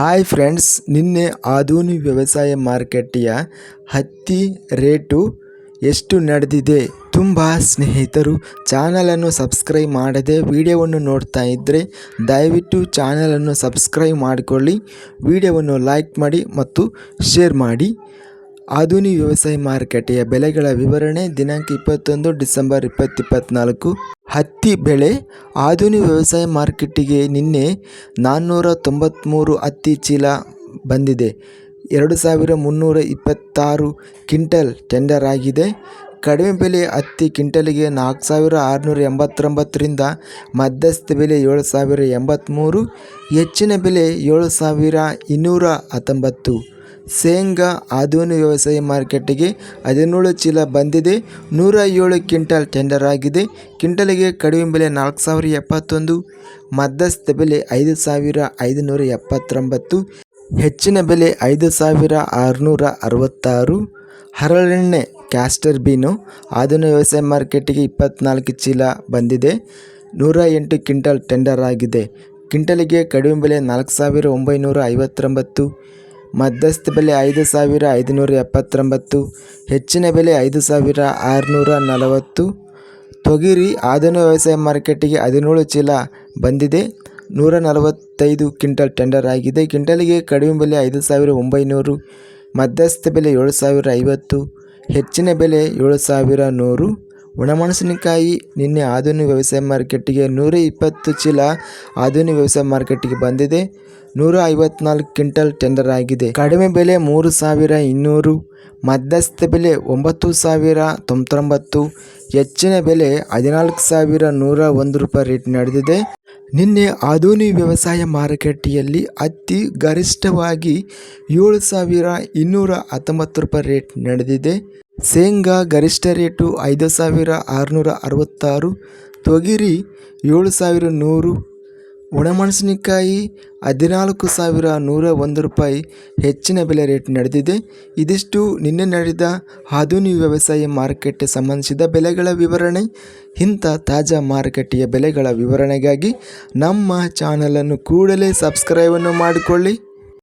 Hi friends, ನಿನ್ನೆ ಆಧುನಿಕ ವ್ಯವಸಾಯ ಮಾರುಕಟ್ಟೆಯ ಹತ್ತಿ ರೇಟು ಎಷ್ಟು ನಡೆದಿದೆ? ತುಂಬ ಸ್ನೇಹಿತರು, ಚಾನಲನ್ನು ಸಬ್ಸ್ಕ್ರೈಬ್ ಮಾಡದೆ ವಿಡಿಯೋವನ್ನು ನೋಡ್ತಾ ಇದ್ದರೆ ದಯವಿಟ್ಟು ಚಾನಲನ್ನು ಸಬ್ಸ್ಕ್ರೈಬ್ ಮಾಡಿಕೊಳ್ಳಿ, ವಿಡಿಯೋವನ್ನು ಲೈಕ್ ಮಾಡಿ ಮತ್ತು ಶೇರ್ ಮಾಡಿ. ಆಧುನಿಕ ವ್ಯವಸಾಯ ಮಾರುಕಟ್ಟೆಯ ಬೆಲೆಗಳ ವಿವರಣೆ ದಿನಾಂಕ ಇಪ್ಪತ್ತೊಂದು ಡಿಸೆಂಬರ್ ಇಪ್ಪತ್ತಿಪ್ಪತ್ನಾಲ್ಕು ಹತ್ತಿ ಬೆಳೆ ಆಧುನಿಕ ವ್ಯವಸಾಯ ಮಾರುಕಟ್ಟೆಗೆ ನಿನ್ನೆ ನಾನ್ನೂರ ತೊಂಬತ್ತ್ಮೂರು ಹತ್ತಿ ಚೀಲ ಬಂದಿದೆ. ಎರಡು ಸಾವಿರ ಮುನ್ನೂರ ಇಪ್ಪತ್ತಾರು ಕ್ವಿಂಟಲ್ ಟೆಂಡರ್ ಆಗಿದೆ. ಕಡಿಮೆ ಬೆಲೆ ಹತ್ತಿ ಕ್ವಿಂಟಲಿಗೆ ನಾಲ್ಕು ಸಾವಿರ ಆರುನೂರ ಎಂಬತ್ತೊಂಬತ್ತರಿಂದ ಮಧ್ಯಸ್ಥ ಬೆಲೆ ಏಳು ಸಾವಿರ ಎಂಬತ್ತ್ಮೂರು ಹೆಚ್ಚಿನ ಬೆಲೆ ಏಳು ಸಾವಿರ ಇನ್ನೂರ ಹತ್ತೊಂಬತ್ತು. ಶೇಂಗಾ ಆಧುನಿಕ ವ್ಯವಸಾಯ ಮಾರುಕಟ್ಟೆಗೆ ಹದಿನೇಳು ಚೀಲ ಬಂದಿದೆ. ನೂರ ಏಳು ಕ್ವಿಂಟಲ್ ಟೆಂಡರ್ ಆಗಿದೆ. ಕ್ವಿಂಟಲಿಗೆ ಕಡಿಮೆ ಬೆಲೆ ನಾಲ್ಕು ಸಾವಿರ ಎಪ್ಪತ್ತೊಂದು. ಮಧ್ಯಸ್ಥ ಬೆಲೆ ಐದು ಸಾವಿರ ಐದುನೂರ ಎಪ್ಪತ್ತೊಂಬತ್ತು. ಹೆಚ್ಚಿನ ಬೆಲೆ ಐದು ಸಾವಿರ ಆರುನೂರ ಅರವತ್ತಾರು. ಹರಳೆಣ್ಣೆ, ಕ್ಯಾಸ್ಟರ್ ಬೀನು ಆಧುನಿಕ ವ್ಯವಸಾಯ ಮಾರ್ಕೆಟಿಗೆ ಇಪ್ಪತ್ನಾಲ್ಕು ಚೀಲ ಬಂದಿದೆ. ನೂರ ಎಂಟು ಕ್ವಿಂಟಲ್ ಟೆಂಡರ್ ಆಗಿದೆ. ಕ್ವಿಂಟಲಿಗೆ ಕಡಿಮೆ ಬೆಲೆ ನಾಲ್ಕು ಸಾವಿರ ಒಂಬೈನೂರ ಐವತ್ತೊಂಬತ್ತು. ಮಧ್ಯಸ್ಥ ಬೆಲೆ ಐದು ಸಾವಿರ ಐದುನೂರ ಎಪ್ಪತ್ತೊಂಬತ್ತು, ಹೆಚ್ಚಿನ ಬೆಲೆ ಐದು ಸಾವಿರ ಆರುನೂರ ನಲವತ್ತು. ತೊಗರಿ ಆಧುನಿಕ ವ್ಯವಸಾಯ ಮಾರ್ಕೆಟಿಗೆ ಹದಿನೇಳು ಚೀಲ ಬಂದಿದೆ. ನೂರ ನಲವತ್ತೈದು ಕ್ವಿಂಟಲ್ ಟೆಂಡರ್ ಆಗಿದೆ. ಕ್ವಿಂಟಲಿಗೆ ಕಡಿಮೆ ಬೆಲೆ ಐದು ಸಾವಿರ ಒಂಬೈನೂರು, ಮಧ್ಯಸ್ಥ ಬೆಲೆ ಏಳು ಸಾವಿರ ಐವತ್ತು, ಹೆಚ್ಚಿನ ಬೆಲೆ ಏಳು ಸಾವಿರ ನೂರು. ಒಣಮೆಣಸಿನಕಾಯಿ ನಿನ್ನೆ ಆಧುನಿಕ ವ್ಯವಸಾಯ ಮಾರ್ಕೆಟಿಗೆ ನೂರ ಇಪ್ಪತ್ತು ಚೀಲ ಆಧುನಿಕ ವ್ಯವಸಾಯ ಮಾರ್ಕೆಟಿಗೆ ಬಂದಿದೆ. ನೂರ ಐವತ್ನಾಲ್ಕು ಕ್ವಿಂಟಲ್ ಟೆಂಡರ್ ಆಗಿದೆ. ಕಡಿಮೆ ಬೆಲೆ ಮೂರು ಸಾವಿರ ಇನ್ನೂರು, ಮಧ್ಯಸ್ಥ ಬೆಲೆ ಒಂಬತ್ತು ಸಾವಿರ ತೊಂಬತ್ತೊಂಬತ್ತು, ಹೆಚ್ಚಿನ ಬೆಲೆ ಹದಿನಾಲ್ಕು ಸಾವಿರ ನೂರ ಒಂದು ರೂಪಾಯಿ ರೇಟ್ ನಡೆದಿದೆ. ನಿನ್ನೆ ಆಧುನಿಕ ವ್ಯವಸಾಯ ಮಾರುಕಟ್ಟೆಯಲ್ಲಿ ಅತಿ ಗರಿಷ್ಠವಾಗಿ ಏಳು ಸಾವಿರ ಇನ್ನೂರ ಹತ್ತೊಂಬತ್ತು ರೂಪಾಯಿ ರೇಟ್ ನಡೆದಿದೆ. ಶೇಂಗಾ ಗರಿಷ್ಠ ರೇಟು ಐದು ಸಾವಿರ ಆರುನೂರ ಅರವತ್ತಾರು, ತೊಗರಿ ಏಳು ಸಾವಿರ ನೂರು ಒಣಮೆಣಸಿನಕಾಯಿ ಹದಿನಾಲ್ಕು ಸಾವಿರ ನೂರ ಒಂದು ರೂಪಾಯಿ ಹೆಚ್ಚಿನ ಬೆಲೆ ರೇಟ್ ನಡೆದಿದೆ. ಇದಿಷ್ಟು ನಿನ್ನೆ ನಡೆದ ಆಧುನಿಕ ವ್ಯವಸಾಯ ಮಾರುಕಟ್ಟೆ ಸಂಬಂಧಿಸಿದ ಬೆಲೆಗಳ ವಿವರಣೆ. ಇಂಥ ತಾಜಾ ಮಾರುಕಟ್ಟೆಯ ಬೆಲೆಗಳ ವಿವರಣೆಗಾಗಿ ನಮ್ಮ ಚಾನಲನ್ನು ಕೂಡಲೇ ಸಬ್ಸ್ಕ್ರೈಬನ್ನು ಮಾಡಿಕೊಳ್ಳಿ.